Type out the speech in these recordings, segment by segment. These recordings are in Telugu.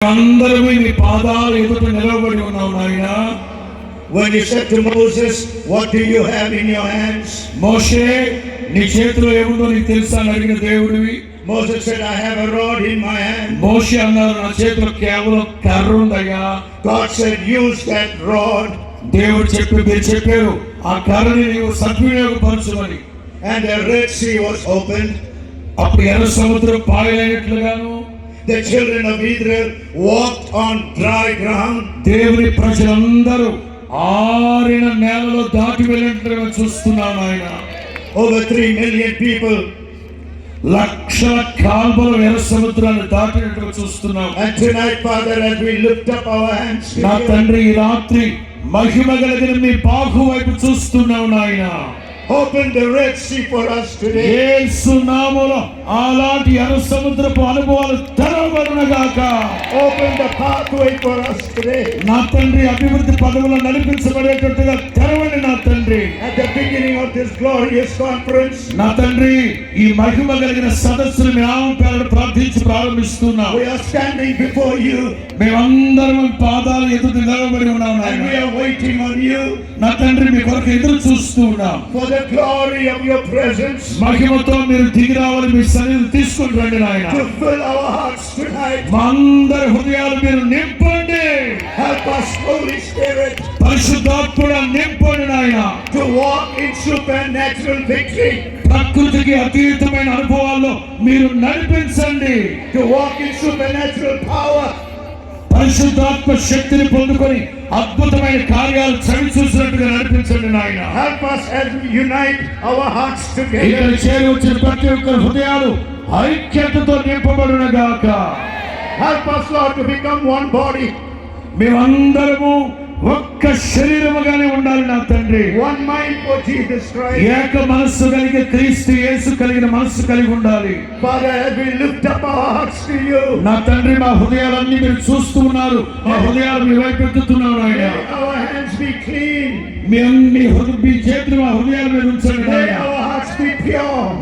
అందరూ నీ పాదాలు ఎదుట నిలబడి ఉన్నావు నాయన When he said to Moses, What do you have in your hands? మోషే నీ చేతిలో ఏముందో నీకు తెలుసా అని అడిగిన దేవుడివి Moses said, I have a rod in my hand. మోషే అన్నారు నా చేతిలో కేవలం కర్ర ఉందయ్యా God said, Use that rod. దేవుడు చెప్పి మీరు చెప్పారు ఆ కర్రని నీవు సద్వినియోగపరచమని And the Red Sea was opened. అప్పుడు ఎర్ర సముద్రం పాయలైనట్లుగాను The children of Israel walked on dry ground. దేవుని ప్రజలందరూ ఆరిన నేలలో దాటి వెళ్ళినట్లుగా చూస్తున్నాను ఆయన Over three million people. లక్షల కాల్వలు ఎర్ర సముద్రాన్ని దాటినట్టుగా చూస్తున్నాం And tonight, Father, as we lift up our hands నా తండ్రి ఈ రాత్రి మహిమ కలిగిన మీ బాహు వైపు చూస్తున్నావు నాయన open the Red Sea for us today. యేసు నామములో అలాంటి సముద్రపు అనుభవాలు తెరవబడునగాక. Open the pathway for us today. నా తండ్రి అభివృద్ధి పదవులు నడిపించబడేటట్టుగా తెరవండి నా తండ్రి. At the beginning of this glorious conference, నా తండ్రి ఈ మహిమ కలిగిన సదస్సును మీ నామం పేరు ప్రార్థించి ప్రారంభిస్తున్నాం. we are standing before you. మేమందరం పాదాలు ఎదుట నిలబడి ఉన్నాం and we నాయన are waiting on you నా తండ్రి మీ కొరకు ఎదురు చూస్తూ ఉన్నాం. for the glory of your presence. మహిమతో మీరు దిగి రావాలి మీ సన్నిధి తీసుకుని రండి నాయన. మా అందరి హృదయాలు మీరు నింపండి పరిశుద్ధాత్ముడ నింపండి నాయన to walk in supernatural victory, ప్రకృతికి అతీతమైన అనుభవాల్లో మీరు నడిపించండి to walk in supernatural power, పరిశుద్ధాత్మ శక్తిని పొందుకొని అద్భుతమైన కార్యాలు చవి చూసినట్టుగా నడిపించండి నాయన. Help us as we unite our hearts ఇక్కడ together. చేరి వచ్చిన ప్రతి ఒక్కరి హృదయాలు ఐక్యతతో నింపబడును గాక Help us, Lord, to become one body, మేమందరము ఒక్క శరీరముగానే ఉండాలి నా తండ్రి. One mind for Jesus Christ. ఏక మనస్సు కలిగి క్రీస్తు యేసు కలిగిన మనస్సు కలిగి ఉండాలి. As we lift up our hearts to you, నా తండ్రి మా హృదయాలన్నీ మీరు చూస్తూ ఉన్నారు. మా హృదయాలు మీ వైపు ఆయన may our hands be clean, మీ మీ మీ చేతులు మా హృదయాల మీద ఉంచండి నాయన.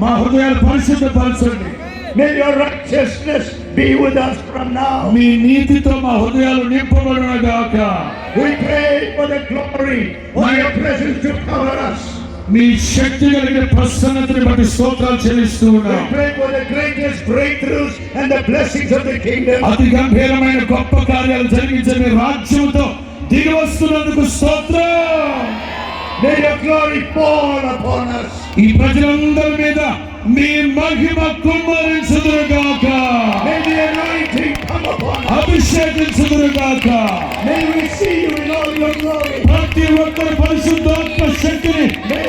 మా హృదయాలు పరిశుద్ధపరచండి. May your righteousness be with us from now. మీ నీతితో మా హృదయాలు నింపబడిన గాక We pray for the glory of your presence to cover us. మీ శక్తి కలిగిన ప్రసన్నతని బట్టి స్తోత్రాలు చెల్లిస్తూ We ఉన్నాం pray for the greatest breakthroughs and the blessings of the kingdom. అతి గంభీరమైన గొప్ప కార్యాలు జరిగించే మీ రాజ్యంతో దిగి వస్తున్నందుకు స్తోత్రం May your glory fall upon us. ఈ ప్రజలందరి మీద మీ మహిమ కుమ్మరించుదురుగాక May the anointing come upon us. అభిషేకించుదురుగాక May we see you in all your glory. ప్రతి ఒక్కరి పరిశుద్ధాత్మ శక్తిని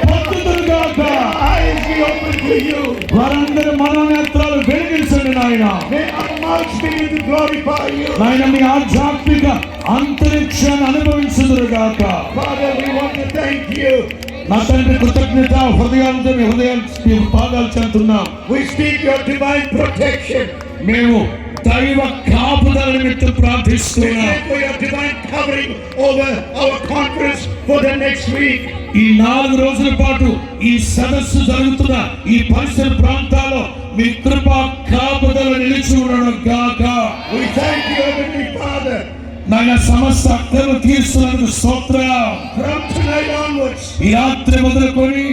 పొందుదురుగాక May our eyes be open to you. వారందరి మనోనేత్రాలు వెలిగించండి నాయన May our mouths begin to glorify you. నాయన మీ ఆధ్యాత్మిక అంతరిక్షాన్ని అనుభవించుదురుగాక Father, we want to thank you. నా తండ్రి కృతజ్ఞత హృదయాలతో మీ హృదయాలు మీ పాదాలు చెందుతున్నాం We speak your divine protection. మేము దైవ కాపుదల నిమిత్తం ప్రార్థిస్తున్నాం for your divine covering over our conference for the next week. ఈ నాలుగు రోజుల పాటు ఈ సదస్సు జరుగుతున్న ఈ పరిసర ప్రాంతాల్లో మీ కృప కాపుదల నిలిచి ఉండడం గాక We thank you, Heavenly Father. నాయన సమస్త అక్కలు తీస్తున్నందుకు స్తోత్రం Onwards, ఈ రాత్రి మొదలుకొని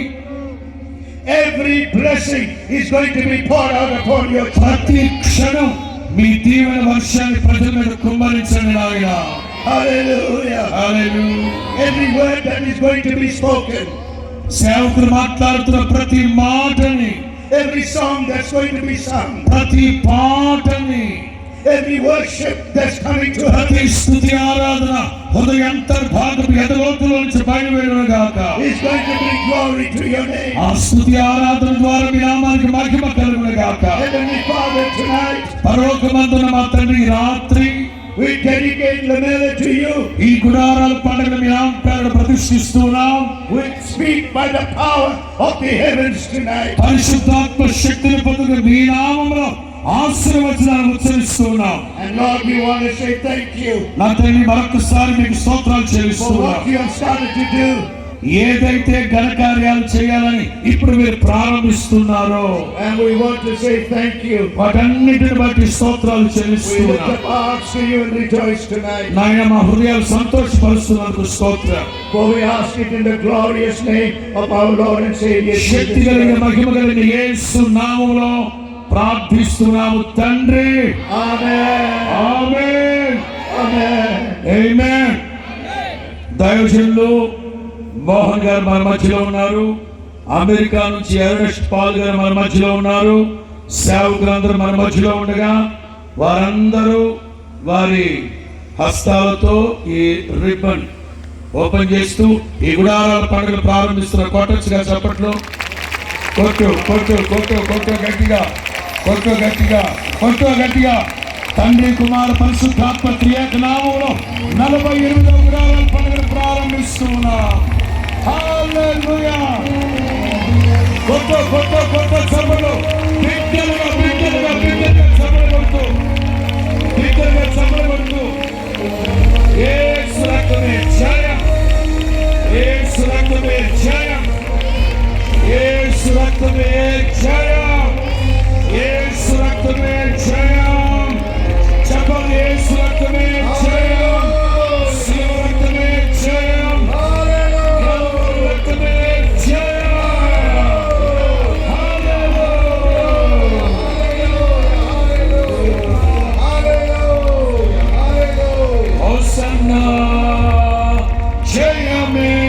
every blessing is going to be poured out upon your church. ప్రతి క్షణం మీ దీవెన వర్షాన్ని ప్రజల మీద కుమ్మరించండి నాయన Hallelujah. Hallelujah. Every word that is going to be spoken, సేవకులు మాట్లాడుతున్న ప్రతి మాటని every song that's going to be sung, ప్రతి పాటని every worship that's coming to us ప్రతి స్థుతి ఆరాధన హృదయంతర్భాగం ఎదలోతుల నుంచి బయలువెళ్ళను గాక is going to bring glory to your name. ఆ స్థుతి ఆరాధన ద్వారా మీ నామానికి మహిమ కలుగును గాక Heavenly Father, tonight పరలోకమందున మా తండ్రి ఈ రాత్రి we dedicate Lamella to you. ఈ గుడారాల పండుగ మీ నామ పేరు ప్రతిష్ఠిస్తున్నాం We speak by the power of the heavens tonight. పరిశుద్ధాత్మ శక్తిని పొందుకు మీ నామంలో ఆశీర్వచనాన్ని ఉచ్చరిస్తున్నాం And Lord, we want to say thank you నా తండ్రి మరొకసారి మీకు స్తోత్రాలు for చెల్లిస్తున్నాం what you have started to do ఏదైతే ఘనకార్యాలు చేయాలని ఇప్పుడు మీరు ప్రారంభిస్తున్నారో. వాటన్నిటిని బట్టి స్తోత్రాలు చెల్లిస్తున్నాం మా హృదయాలు సంతోషపరుస్తున్నందుకు స్తోత్రం For శక్తి కలిగిన. మహిమ కలిగిన యేసు నామములో ప్రార్థిస్తున్నాము తండ్రి. Amen. దైవజనులు మోహన్ గారు మన మధ్యలో ఉన్నారు. అమెరికా నుంచి ఎవరెస్ట్ పాల్ గారు మన మధ్యలో ఉన్నారు. సేవకులందరూ మన మధ్యలో ఉండగా వారందరూ వారి హస్తాలతో ఈ రిబ్బన్ ఓపెన్ చేస్తూ ఈ గుడారాల పండుగలు ప్రారంభిస్తున్న కొట్టచ్చుగా చప్పట్లు. కొట్టు కొట్టు కొట్టు కొట్టు గట్టిగా. కొట్టు గట్టిగా కొట్టు గట్టిగా. తండ్రి కుమార పరిశుద్ధాత్మ త్రియేక నామంలో నలభై ఎనిమిదవ గురాల పండుగను ప్రారంభిస్తున్నా. హల్లెలూయా. కొట్టు కొట్టు కొట్టు చప్పట్లు బిడ్డలుగా